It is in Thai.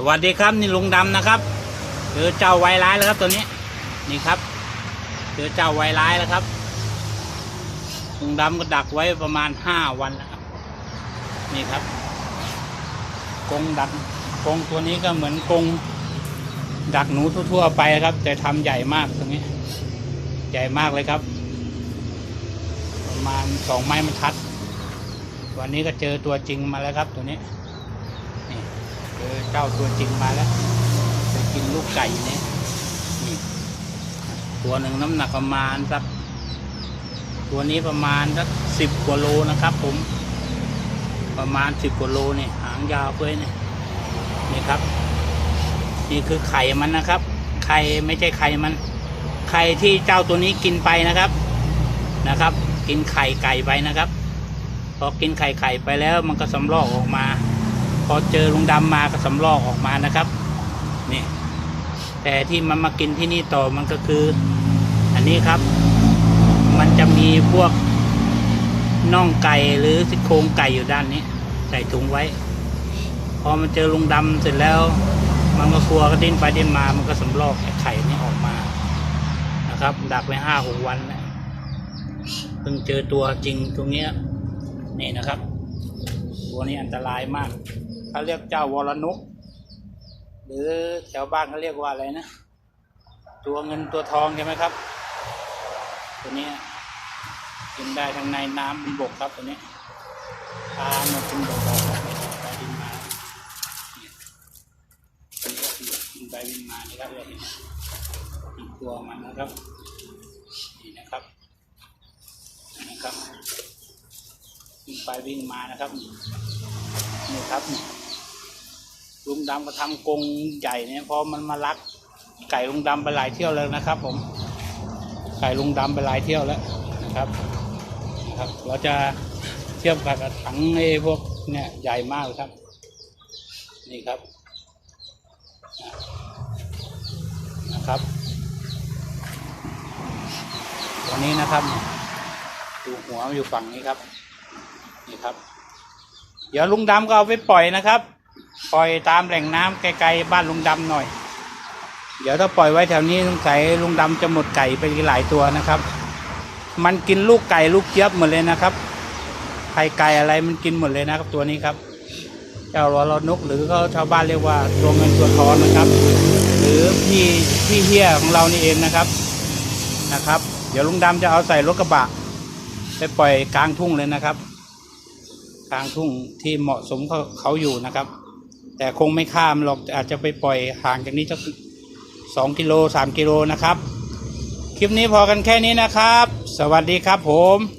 สวัสดีครับนี่ลุงดำนะครับเจอเจ้าไวร้ายแล้วครับตัวนี้ นี่ครับเจอเจ้าไวร้ายแล้วครับลุงดำก็ดักไว้ประมาณห้าวันแล้วครับนี่ครับกงดักกงตัวนี้ก็เหมือนกงดักหนูทั่วๆไปครับ แต่ทำใหญ่มากตรงนี้ ใหญ่มากเลยครับ ประมาณสองไม้บรรทัด วันนี้ก็เจอตัวจริงมาแล้วครับตัวนี้นี่ เจอเจ้าตัวจริงมาแล้วไปกินลูกไก่เนี่ยนี่ตัวหนึ่งน้ำหนักประมาณสักตัวนี้ประมาณสักสิบกว่าโลนะครับ ผม ประมาณสิบกว่าโลเนี่ยหางยาวเฟ้ยเนี่ยนี่ครับ นี่คือไข่มันนะครับ ไข่ไม่ใช่ไข่มัน ไข่ที่เจ้าตัวนี้กินไปนะครับนะครับ กินไข่ไก่ไปนะครับพอกินไข่ไข่ไปแล้วมันก็สำลอกออกมา พอเจอลุงดำมาก็สำลอกออกมานะครับ นี่ แต่ที่มันมากินที่นี่ต่อมันก็คือ อันนี้ครับ มันจะมีพวกน่องไก่หรือซี่โครงไก่อยู่ด้านนี้ ใส่ถุงไว้ พอมันเจอลุงดำเสร็จแล้ว มันก็กลัวก็ดิ้นไปดิ้นมา มันก็สำลอกไอ้ไข่นี้ออกมานะครับ ดักไว้ห้าหกวันแล้วเพิ่งเจอตัวจริงตรงเนี้ยนี่นะครับ ตัวนี้อันตรายมาก เขาเรียกเจ้าวรนุกหรือแถวบ้านเขาเรียกว่าอะไรนะ ตัวเงินตัวทองใช่ไหมครับ ตัวนี้กินได้ทั้งในน้ำบนบกครับตัวนี้ปลาหมดบนบกออกไปดินมาตัวนี้กินไปบินมานี่ครับเราเห็นอีกตัวมันนะครับนี่นะครับนี่นะครับวิ่งไปวิ่งมานะครับนี่ครับนี่ ลุงดำก็ทำกรงใหญ่เนี่ยพอมันมาลักไก่ลุงดำไปหลายเที่ยวแล้วนะครับ ผม ไก่ลุงดำไปหลายเที่ยวแล้วนะครับนะครับ เราจะเทียบกับถังไอ้พวกเนี่ยใหญ่มากครับ นี่ครับนะครับตัวนี้นะครับดูหัวอยู่ฝั่งนี้ครับ นี่ครับ เดี๋ยวลุงดำก็เอาไปปล่อยนะครับ ปล่อยตามแหล่งน้ำไกลๆบ้านลุงดำหน่อย เดี๋ยวถ้าปล่อยไว้แถวนี้สงสัยลุงดำจะหมดไก่ไปหลายตัวนะครับ มันกินลูกไก่ลูกเจี๊ยบหมดเลยนะครับไข่ไก่อะไรมันกินหมดเลยนะครับตัวนี้ครับเจ้ารอรอนกหรือเขาชาวบ้านเรียกว่าตัวเงินตัวทองนะครับ หรือพี่พี่เฮียของเรานี่เองนะครับนะครับ เดี๋ยวลุงดำจะเอาใส่รถกระบะไปปล่อยกลางทุ่งเลยนะครับ กลางทุ่งที่เหมาะสมเขาเขาอยู่นะครับ แต่คงไม่ข้ามหรอกอาจจะไปปล่อยห่างจากนี้สักสองกิโลสามกิโลนะครับ คลิปนี้พอกันแค่นี้นะครับ สวัสดีครับผม